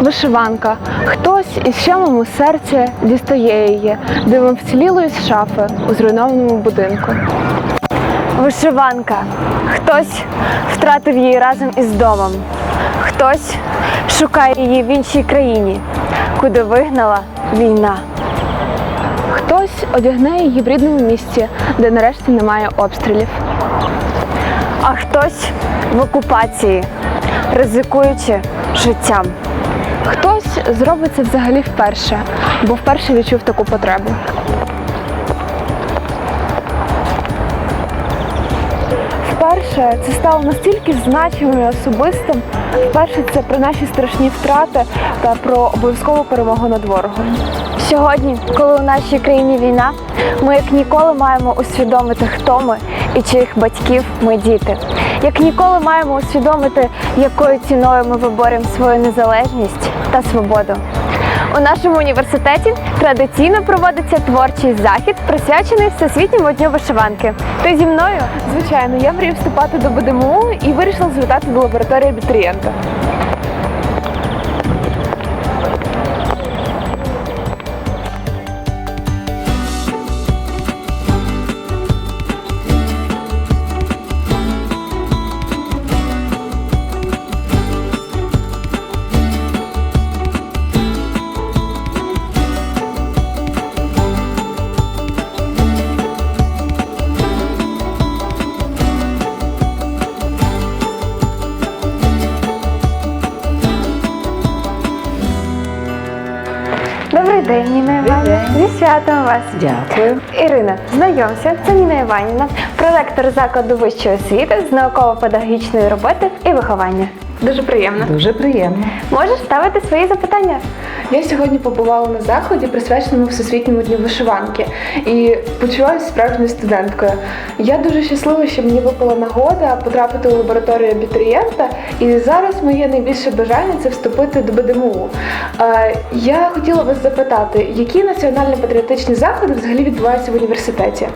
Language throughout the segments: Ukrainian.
Вишиванка. Хтось із щемом у серці дістає її, дивом вцілілої з шафи у зруйнованому будинку. Вишиванка. Хтось втратив її разом із домом. Хтось шукає її в іншій країні, куди вигнала війна. Хтось одягне її в рідному місці, де нарешті немає обстрілів. А хтось в окупації, ризикуючи життям. Хтось зробить це взагалі вперше, бо вперше відчув таку потребу. Вперше це стало настільки значимим і особистим. Вперше це про наші страшні втрати та про обов'язкову перемогу над ворогом. Сьогодні, коли у нашій країні війна, ми як ніколи маємо усвідомити, хто ми і чиїх батьків ми діти. Як ніколи маємо усвідомити, якою ціною ми виборюємо свою незалежність та свободу. У нашому університеті традиційно проводиться творчий захід, присвячений Всесвітньому дню вишиванки. Ти зі мною? Звичайно, я мрію вступати до БДМУ і вирішила звертати до лабораторії абітурієнта. Святом вас. Дякую. Ірина, знайомся, це Ніна Іванівна, проректор закладу вищої освіти з науково-педагогічної роботи і виховання. Дуже приємно. Дуже приємно. Можеш ставити свої запитання? Я сьогодні побувала на заході, присвяченому Всесвітньому дню вишиванки, і почуваюся справжньою студенткою. Я дуже щаслива, що мені випала нагода потрапити у лабораторію абітурієнта, і зараз моє найбільше бажання це вступити до БДМУ. Е, Я хотіла вас запитати, які національно-патріотичні заходи взагалі відбуваються в університеті?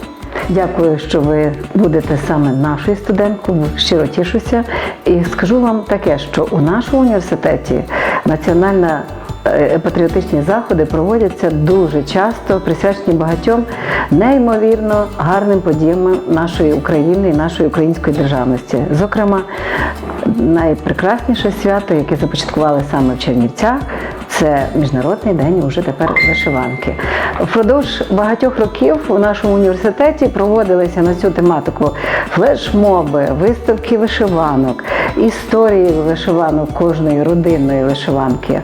Дякую, що ви будете саме нашою студенткою. Щиро тішуся. І скажу вам таке, що у нашому університеті національна е, патріотичні заходи проводяться дуже часто, присвячені багатьом неймовірно гарним подіям нашої України і нашої української державності. Зокрема, найпрекрасніше свято, яке започаткували саме в Чернівцях, це Міжнародний день уже тепер вишиванки. Впродовж багатьох років у нашому університеті проводилися на цю тематику флешмоби, виставки вишиванок, історії вишиванок кожної родинної вишиванки.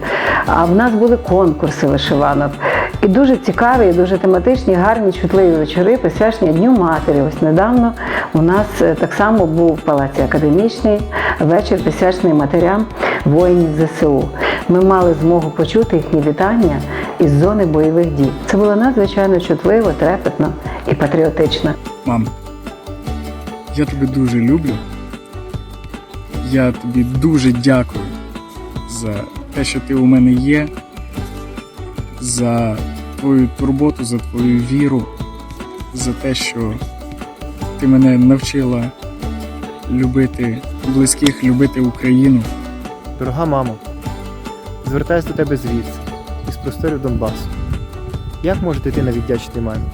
А в нас були конкурси вишиванок. І дуже цікаві, і дуже тематичні, гарні, чутливі вечори, присвячені Дню Матері. Ось недавно у нас е, так само був в Палаці Академічний вечір, присвячений матерям воїнів ЗСУ. Ми мали змогу почути їхні вітання із зони бойових дій. Це було надзвичайно чутливо, трепетно і патріотично. Мам, я тебе дуже люблю. Я тобі дуже дякую за те, що ти у мене є, за твою турботу, за твою віру, за те, що ти мене навчила любити близьких, любити Україну. Дорога мамо, звертаюсь до тебе звідси, із просторів Донбасу. Як може дитина віддячити мамі?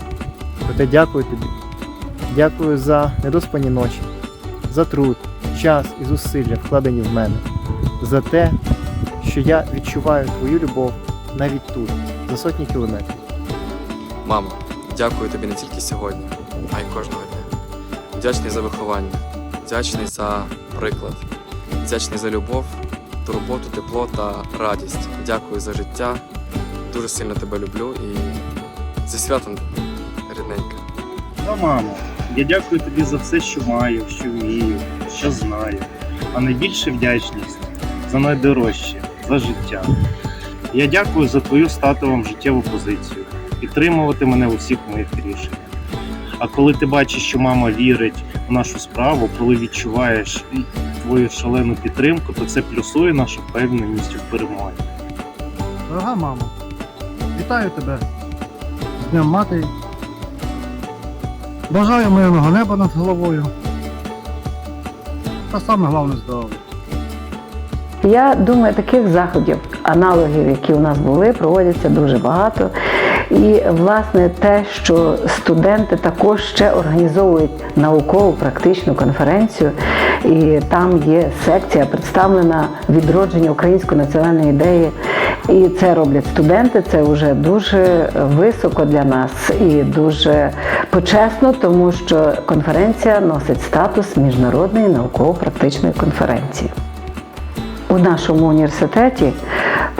Проте дякую тобі. Дякую за недоспані ночі, за труд, час і зусилля, вкладені в мене, за те, що я відчуваю твою любов навіть тут, за сотні кілометрів. Мамо, дякую тобі не тільки сьогодні, а й кожного дня. Вдячний за виховання, вдячний за приклад, вдячний за любов, турботу, тепло та радість. Дякую за життя. Дуже сильно тебе люблю і зі святом, рідненька. Та, мамо, я дякую тобі за все, що маю, що вмію, що знаю. А найбільше вдячність за найдорожче, за життя. Я дякую за твою статову життєву позицію, підтримувати мене у всіх моїх рішеннях. А коли ти бачиш, що мама вірить в нашу справу, коли відчуваєш твою шалену підтримку, то це плюсує нашу впевненість у перемогі. Дорога мамо, вітаю тебе з Днем Матері. Бажаю мирного неба над головою. Та саме головне здоров'я. Я думаю, таких заходів, аналогів, які у нас були, проводяться дуже багато. І власне те, що студенти також ще організовують наукову практичну конференцію, і там є секція представлена відродження української національної ідеї. І це роблять студенти. Це вже дуже високо для нас і дуже почесно, тому що конференція носить статус міжнародної науково-практичної конференції. У нашому університеті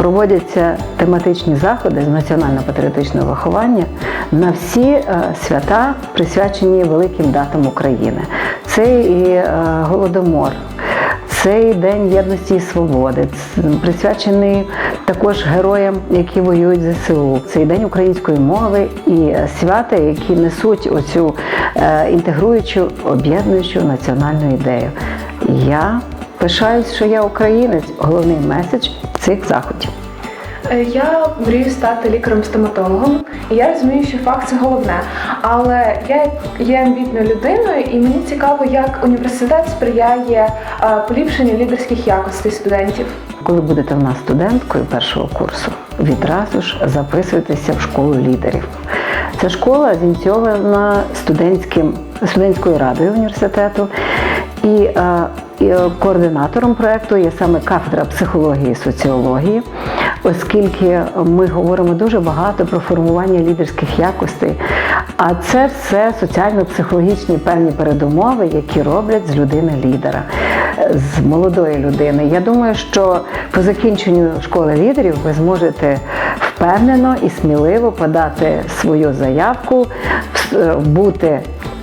проводяться тематичні заходи з національно-патріотичного виховання на всі е, свята, присвячені великим датам України. Це і е, Голодомор. Це і День єдності і свободи, присвячений також героям, які воюють в ЗСУ. Це і День української мови і е, свята, які несуть оцю інтегруючу, об'єднуючу національну ідею. Я пишаюсь, що я українець. Головний меседж цих заходів. Е, Я мрію стати лікарем-стоматологом, і я розумію, що фах це головне. Але я є амбітною людиною, і мені цікаво, як університет сприяє е, поліпшенню лідерських якостей студентів. Коли будете в нас студенткою першого курсу, відразу ж записуйтеся в школу лідерів. Ця школа зініційована студентським студентською радою університету. І, е, е, координатором проекту є саме кафедра психології і соціології, оскільки ми говоримо дуже багато про формування лідерських якостей. А це все соціально-психологічні певні передумови, які роблять з людини лідера, з молодої людини. Я думаю, що по закінченню школи лідерів ви зможете впевнено і сміливо подати свою заявку, е, бути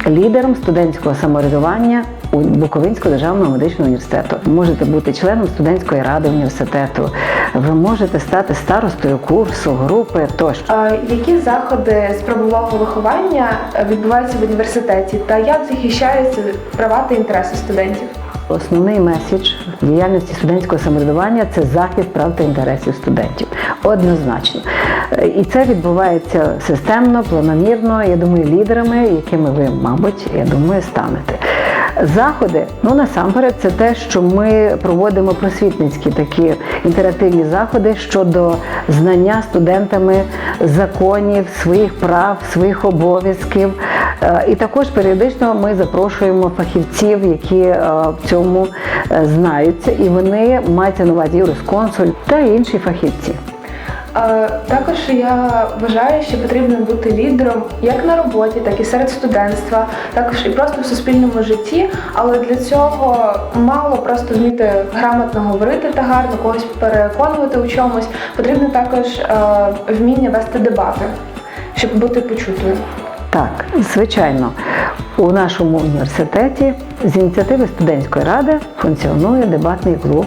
лідером студентського самоврядування Буковинського державного медичного університету. Можете бути членом студентської ради університету. Ви можете стати старостою курсу, групи тощо. Які заходи з правового виховання відбуваються в університеті, та як захищаються права та інтереси студентів? Основний меседж діяльності студентського самоврядування це захист прав та інтересів студентів. Однозначно. І це відбувається системно, планомірно. Я думаю, лідерами, якими ви, мабуть, я думаю, станете. Заходи, ну насамперед, це те, що ми проводимо просвітницькі такі інтерактивні заходи щодо знання студентами законів, своїх прав, своїх обов'язків. Е, І також періодично ми запрошуємо фахівців, які е, в цьому е, знаються, і вони мається на увазі юрисконсуль та інші фахівці. Також я вважаю, що потрібно бути лідером як на роботі, так і серед студентства, також і просто в суспільному житті. Але для цього мало просто вміти грамотно говорити та гарно когось переконувати у чомусь. Потрібно також е, вміння вести дебати, щоб бути почутою. Так, звичайно, у нашому університеті з ініціативи студентської ради функціонує дебатний клуб,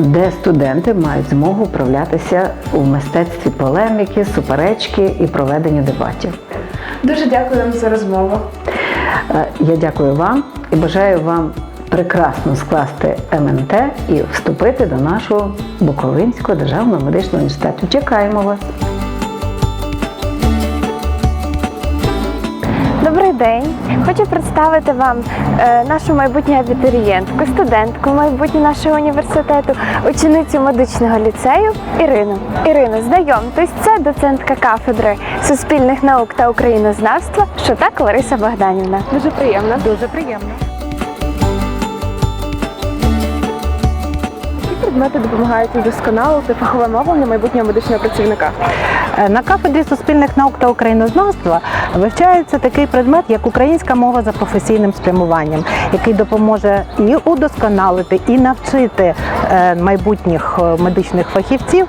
де студенти мають змогу вправлятися у мистецтві полеміки, суперечки і проведенню дебатів. Дуже дякую вам за розмову. Е, Я дякую вам і бажаю вам прекрасно скласти МНТ і вступити до нашого Буковинського державного медичного університету. Чекаємо вас. День! Хочу представити вам е, нашу майбутню абітурієнтку, студентку майбутню нашого університету, ученицю медичного ліцею Ірину. Ірино, знайомтесь, це доцентка кафедри суспільних наук та українознавства Шутак Лариса Богданівна. Дуже приємно. Дуже приємно. Які предмети допомагають удосконалити фахове мовлення майбутнього медичного працівника? Е, На кафедрі суспільних наук та українознавства вивчається такий предмет, як українська мова за професійним спрямуванням, який допоможе і удосконалити, і навчити е, майбутніх е, медичних фахівців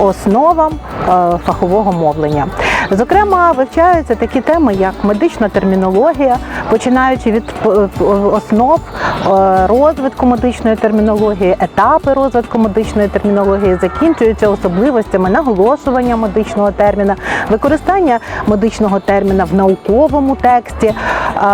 основам фахового мовлення. Зокрема, вивчаються такі теми, як медична термінологія, починаючи від е, основ е, розвитку медичної термінології, етапи розвитку медичної термінології, закінчуються особливостями наголошування медичного терміна, використання медичного терміна в науковому тексті, е,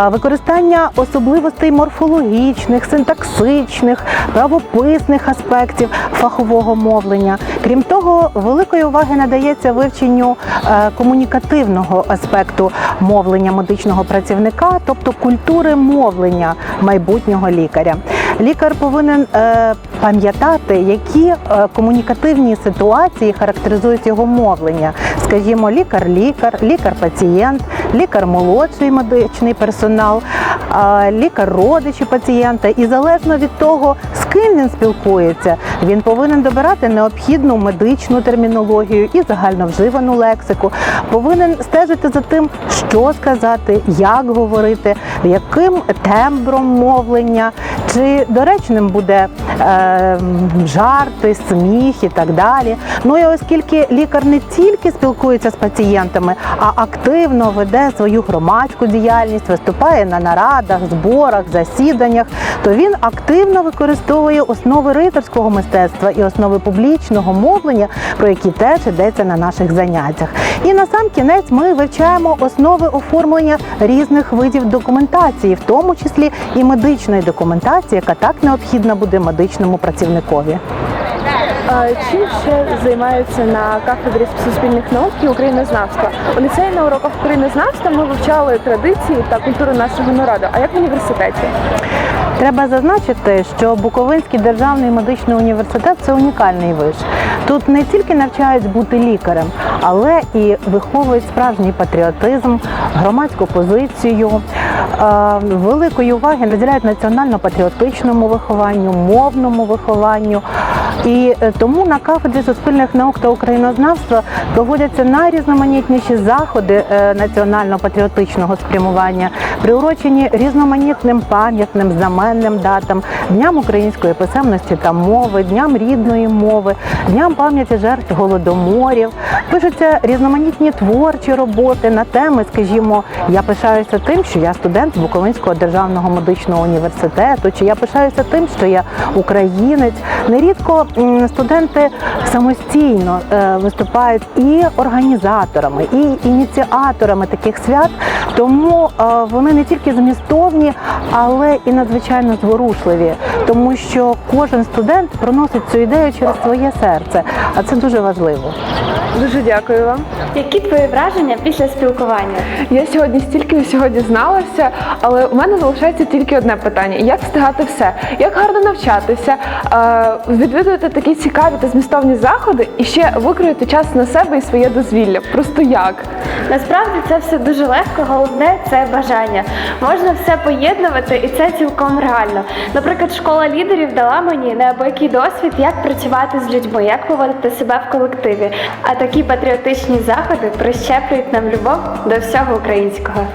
використання особливостей морфологічних, синтаксичних, правописних аспектів фахового мовлення. Крім того, великої уваги надається вивченню е, комунікативного аспекту мовлення медичного працівника, тобто культури мовлення майбутнього лікаря. Лікар повинен е, пам'ятати, які е, комунікативні ситуації характеризують його мовлення. Скажімо, лікар-лікар, лікар-пацієнт, лікар-молодший медичний персонал, е, лікар-родичі пацієнта. І залежно від того, з ким він спілкується, він повинен добирати необхідну медичну термінологію і загальновживану лексику. Повинен стежити за тим, що сказати, як говорити, яким тембром мовлення, чи доречним буде е, жарти, сміх і так далі. Ну і оскільки лікар не тільки спілкується з пацієнтами, а активно веде свою громадську діяльність, виступає на нарадах, зборах, засіданнях, то він активно використовує основи риторського мистецтва і основи публічного мовлення, про які теж йдеться на наших заняттях. І на сам кінець ми вивчаємо основи оформлення різних видів документації, в тому числі і медичної документації, яка так необхідна буде медичному працівникові. Чим ще займаються на кафедрі суспільних наук і українознавства? У ліцеї на уроках українознавства ми вивчали традиції та культуру нашого народу. А як в університеті? Треба зазначити, що Буковинський державний медичний університет це унікальний виш. Тут не тільки навчають бути лікарем, але і виховують справжній патріотизм, громадську позицію. е, Великої уваги наділяють національно-патріотичному вихованню, мовному вихованню. І е, тому на кафедрі суспільних наук та українознавства проводяться найрізноманітніші заходи е, національно-патріотичного спрямування, приурочені різноманітним пам'ятним знаменним датам, дням української писемності та мови, дням рідної мови, дням пам'яті жертв голодоморів. Пишуться різноманітні творчі роботи на теми, скажімо, я пишаюся тим, що я студент Буковинського державного медичного університету, чи я пишаюся тим, що я українець. Нерідко студенти самостійно е, виступають і організаторами, і ініціаторами таких свят, тому е, вони не тільки змістовні, але і надзвичайно зворушливі, тому що кожен студент проносить цю ідею через своє серце, а це дуже важливо. Дуже дякую вам. Які твої враження після спілкування? Я сьогодні стільки всього дізналася, але у мене залишається тільки одне питання: як встигати все? Як гарно навчатися, е, відвідувати такі цікаві та змістовні заходи і ще викроїти час на себе і своє дозвілля? Просто як? Насправді це все дуже легко, головне це бажання. Можна все поєднувати, і це цілком реально. Наприклад, школа лідерів дала мені неабиякий досвід, як працювати з людьми, як поводити себе в колективі. А такі патріотичні заходи прищеплюють нам любов до всього українського.